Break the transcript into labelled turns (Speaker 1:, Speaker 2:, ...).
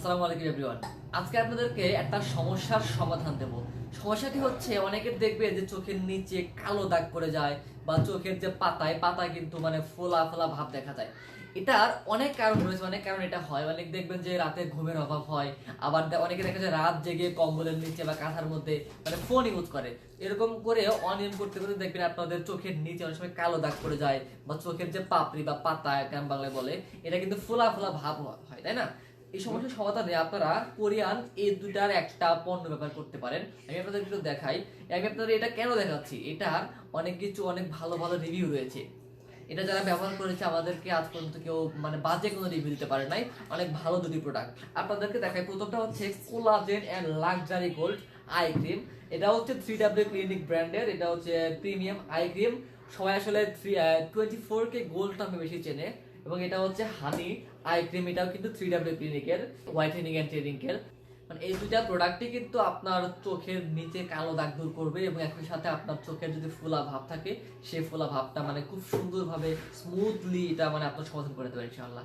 Speaker 1: আসসালামু আলাইকুম এভরিওয়ান আজকে আপনাদেরকে একটা সমস্যার সমাধান দেব। সমস্যাটি হচ্ছে অনেকের দেখবে যে চোখের নিচে কালো দাগ পড়ে যায় বা চোখের যে পাতায় পাতায় কিন্তু মানে ফোলা ফোলা ভাব দেখা যায়। এটার অনেক কারণ রয়েছে, অনেক কারণ এটা হয়। অনেক দেখবেন যে রাতে ঘুমের অভাব হয়, আবার অনেকে দেখা যায় রাত জেগে কম্বলের নিচে বা কাঁথার মধ্যে মানে ফোন ইউজ করে। এরকম করে অনিয়ম করতে করতে দেখবেন আপনাদের চোখের নিচে অনেক সময় কালো দাগ পড়ে যায় বা চোখের যে পাপড়ি বা পাতা, গ্রাম বাংলায় বলে, এটা কিন্তু ফোলা ফোলা ভাব হয়, তাই না? এই সমস্যার সমাধানে আপনারা কোরিয়ান এই দুটার একটা পণ্য ব্যবহার করতে পারেন। আমি আপনাদের একটু দেখাই। আমি আপনাদের এটা কেন দেখাচ্ছি? এটার অনেক কিছু, অনেক ভালো ভালো রিভিউ রয়েছে। এটা যারা ব্যবহার করেছে, আমাদেরকে আজ পর্যন্ত কেউ মানে বাজে কোনো রিভিউ দিতে পারে নাই। অনেক ভালো দুটি প্রোডাক্ট আপনাদেরকে দেখাই, প্রথমটা হচ্ছে collagen and luxury gold eye cream এটা হচ্ছে থ্রি ডাব্লিউ ক্লিনিক ব্র্যান্ডের এটা হচ্ছে প্রিমিয়াম আই ক্রিম সবাই আসলে three twenty four K gold নামে বেশি চেনে। এবং এটা হচ্ছে হানি আই ক্রিম এটাও কিন্তু থ্রি ডাব্লিউ ক্লিনিকের হোয়াইটেনিং অ্যান্ড ট্রেনিংয়ের মানে এই দুইটা প্রোডাক্টই কিন্তু আপনার চোখের নিচে কালো দাগ দূর করবে এবং একই সাথে আপনার চোখের যদি ফোলা ভাব থাকে, সেই ফোলা ভাবটা মানে খুব সুন্দরভাবে স্মুথলি এটা মানে আপনার সমাধান করে দেবে ইনশাআল্লাহ।